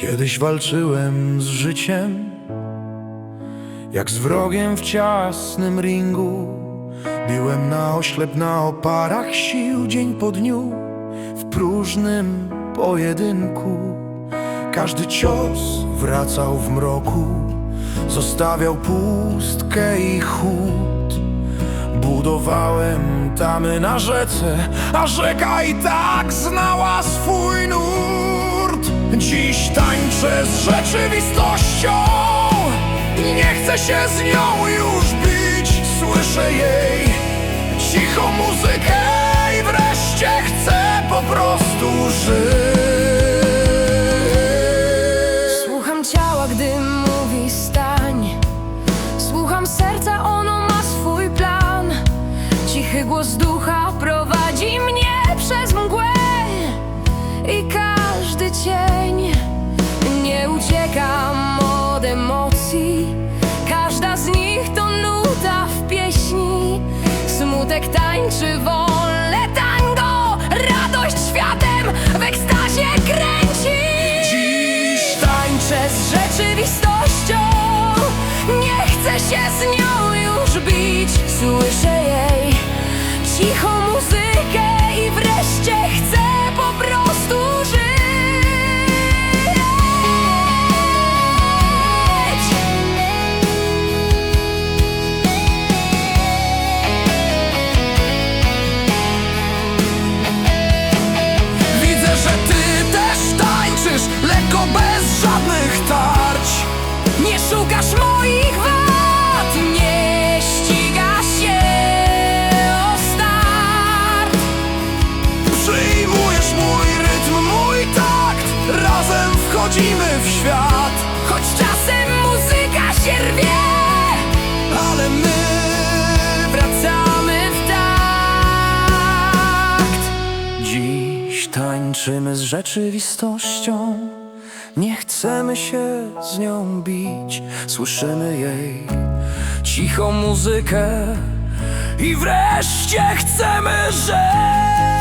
Kiedyś walczyłem z życiem, jak z wrogiem w ciasnym ringu. Biłem na oślep na oparach sił dzień po dniu, w próżnym pojedynku. Każdy cios wracał w mroku, zostawiał pustkę i chłód. Budowałem tamy na rzece, a rzeka i tak znała swój nurt. Tańczę z rzeczywistością, nie chcę się z nią już bić. Słyszę jej cichą muzykę i wreszcie chcę po prostu żyć. Słucham ciała, gdy mówi stań Słucham serca, ono ma swój plan Cichy głos ducha prowadzi mnie przez mgłę I każdy cień Smutek tańczy wolne tango Radość światem w ekstazie kręci. Dziś Tańczę z rzeczywistością Nie chcę się z nią już bić. Słyszę wchodzimy w świat, Choć czasem muzyka się rwie ale my Wracamy w takt Dziś tańczymy z rzeczywistością. Nie chcemy się z nią bić, słyszymy jej cichą muzykę i wreszcie chcemy żyć.